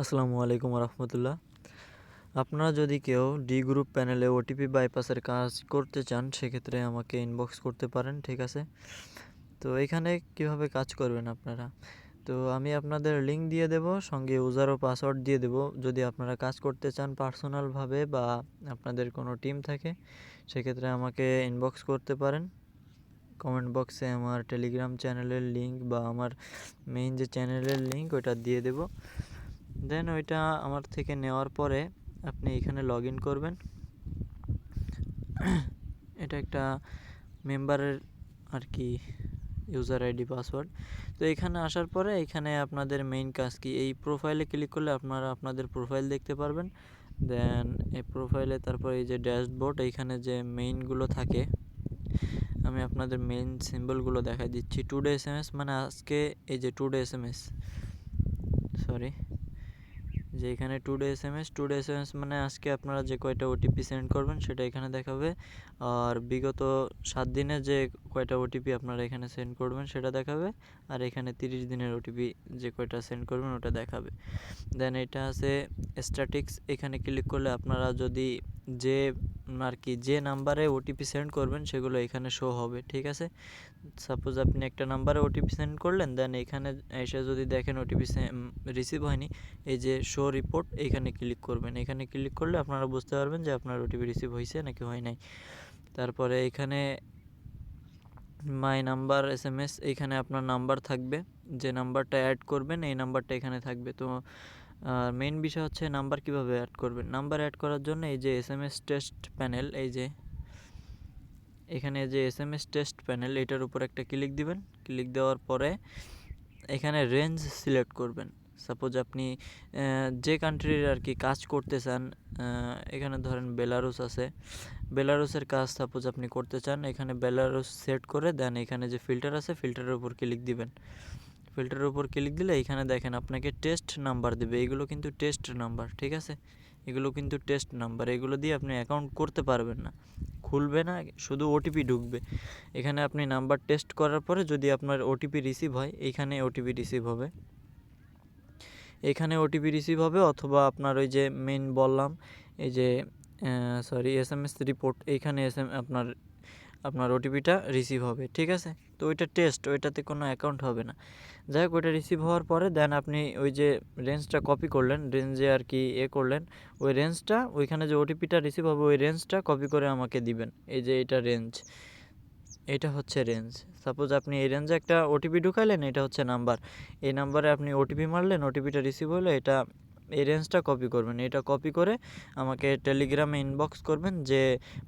আসসালামু আলাইকুম রহমতুল্লাহ। আপনারা যদি কেউ ডি গ্রুপ প্যানেলে ওটিপি বাইপাসের কাজ করতে চান, সেক্ষেত্রে আমাকে ইনবক্স করতে পারেন, ঠিক আছে? তো এখানে কীভাবে কাজ করবেন আপনারা? তো আমি আপনাদের লিঙ্ক দিয়ে দেব, সঙ্গে ইউজার ও পাসওয়ার্ড দিয়ে দেব। যদি আপনারা কাজ করতে চান পার্সোনালভাবে বা আপনাদের কোনো টিম থাকে, সেক্ষেত্রে আমাকে ইনবক্স করতে পারেন। কমেন্ট বক্সে আমার টেলিগ্রাম চ্যানেলের লিঙ্ক বা আমার মেইন যে চ্যানেলের লিঙ্ক ওটা দিয়ে দেব। দেন ওইটা আমার থেকে নেওয়ার পরে আপনি এখানে লগ ইন করবেন। এটা একটা মেম্বারের আর কি ইউজার আইডি পাসওয়ার্ড তো এখানে আসার পরে এখানে আপনাদের মেইন কাজ কি? এই প্রোফাইলে ক্লিক করলে আপনারা আপনাদের প্রোফাইল দেখতে পারবেন। দেন এই প্রোফাইলে তারপর এই যে ড্যাশবোর্ড এইখানে যে মেইনগুলো থাকে, আমি আপনাদের মেইন সিম্বলগুলো দেখাই দিচ্ছি। Today S M S মানে আজকে এই যে today S M S sorry যে এখানে today S M S today S M S মানে আজকে আপনারা যে কয়টা ওটিপি সেন্ড করবেন সেটা এখানে দেখাবে। আর বিগত সাত দিনে যে কয়টা ওটিপি আপনারা এখানে সেন্ড করবেন সেটা দেখাবে। আর এখানে তিরিশ দিনের ওটিপি যে কয়টা সেন্ড করবেন ওটা দেখাবে। দেন এটা আছে স্ট্যাটিক্স এখানে ক্লিক করলে আপনারা যদি যে আর কি, যে নাম্বারে ওটিপি সেন্ড করবেন সেগুলো এখানে শো হবে, ঠিক আছে? সাপোজ আপনি একটা নাম্বারে ওটিপি সেন্ড করলেন দেন এখানে এসে যদি দেখেন ওটিপি রিসিভ হয়নি, এই যে শো রিপোর্ট এখানে ক্লিক করবেন। এখানে ক্লিক করলে আপনারা বুঝতে পারবেন যে আপনার ওটিপি রিসিভ হয়েছে নাকি হয় নাই। তারপরে এখানে my number S M S এইখানে আপনার নাম্বার থাকবে। যে নাম্বারটা অ্যাড করবেন, এই নাম্বারটা এখানে থাকবে। তো আর মেইন বিষয় হচ্ছে নাম্বার কীভাবে অ্যাড করবেন? নাম্বার অ্যাড করার জন্য এই যে S M S test panel এই যে এখানে যে S M S test panel এটার উপর একটা ক্লিক দিবেন। ক্লিক দেওয়ার পরে এখানে রেঞ্জ সিলেক্ট করবেন। সাপোজ আপনি যে কান্ট্রির আর কি কাজ করতে চান এখানে ধরেন বেলারুস আছে। বেলারুসের কাজ সাপোজ আপনি করতে চান, এখানে বেলারুস সেট করে দেন এখানে যে ফিল্টার আছে ফিল্টারের উপর ক্লিক দিবেন। ফিল্টারের উপর ক্লিক দিলে এখানে দেখেন আপনাকে টেস্ট নাম্বার দেবে। এগুলো কিন্তু টেস্ট নাম্বার ঠিক আছে? এগুলো কিন্তু টেস্ট নাম্বার এগুলো দিয়ে আপনি অ্যাকাউন্ট করতে পারবেন না। খুলবে না, শুধু ওটিপি ঢুকবে। এখানে আপনি নাম্বার টেস্ট করার পরে যদি আপনার ওটিপি রিসিভ হয় এইখানে ওটিপি রিসিভ হবে। এখানে ওটিপি রিসিভ হবে অথবা আপনার ওই যে মেন বললাম, এই যে sorry S M S report এইখানে এস এম আপনার আপনার ওটিপিটা রিসিভ হবে, ঠিক আছে? তো ওইটা টেস্ট ওইটাতে কোনো অ্যাকাউন্ট হবে না। যাই হোক, ওইটা রিসিভ হওয়ার পরে দেন আপনি ওই যে রেঞ্জটা কপি করলেন রেঞ্জে আর কি এ করলেন, ওই রেঞ্জটা ওইখানে যে ওটিপিটা রিসিভ হবে, ওই রেঞ্জটা কপি করে আমাকে দিবেন। এই যে এটা রেঞ্জ এটা হচ্ছে রেঞ্জ সাপোজ আপনি এই রেঞ্জে একটা ওটিপি ঢুকাইলেন, এটা হচ্ছে নাম্বার এই নাম্বারে আপনি ওটিপি মারলেন ওটিপিটা রিসিভ হলে, এটা, এই রেঞ্জটা কপি করবেন। এটা কপি করে আমাকে টেলিগ্রামে ইনবক্স করবেন যে,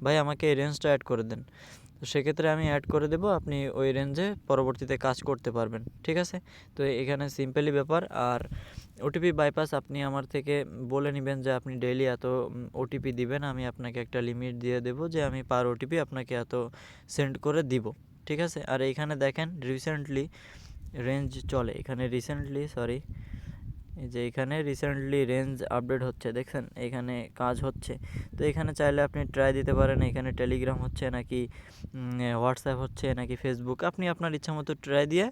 ভাই, আমাকে এই রেঞ্জটা অ্যাড করে দেন। তো সেক্ষেত্রে আমি অ্যাড করে দেবো, আপনি ওই রেঞ্জে পরবর্তীতে কাজ করতে পারবেন, ঠিক আছে? তো এখানে সিম্পলি ব্যাপার, আর ওটিপি বাইপাস আপনি আমার থেকে বলে নেবেন যে আপনি ডেইলি এত ওটিপি দিবেন, আমি আপনাকে একটা লিমিট দিয়ে দেব যে আমি পার ওটিপি আপনাকে এত সেন্ড করে দিব, ঠিক আছে? আর এইখানে দেখেন রিসেন্টলি রেঞ্জ চলে, এখানে রিসেন্টলি সরি যে এখানে রিসেন্টলি রেঞ্জ আপডেট হচ্ছে, দেখছেন? এখানে কাজ হচ্ছে। তো এখানে চাইলে আপনি ট্রাই দিতে পারেন। এখানে টেলিগ্রাম হচ্ছে, নাকি হোয়াটসঅ্যাপ হচ্ছে, নাকি ফেসবুক আপনি আপনার ইচ্ছা মতো ট্রাই দিয়ে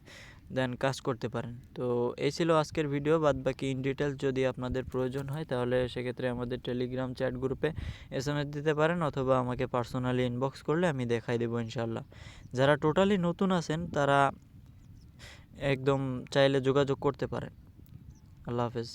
দেন কাজ করতে পারেন। তো এই ছিল আজকের ভিডিও বাদ বাকি ইন ডিটেলস যদি আপনাদের প্রয়োজন হয়, তাহলে সেক্ষেত্রে আমাদের টেলিগ্রাম চ্যাট গ্রুপে এস এম এস দিতে পারেন, অথবা আমাকে পার্সোনালি ইনবক্স করলে আমি দেখাই দেবো ইনশাল্লাহ যারা টোটালি নতুন আছেন, তারা একদম চাইলে যোগাযোগ করতে পারেন। আল্লাহ হাফেজ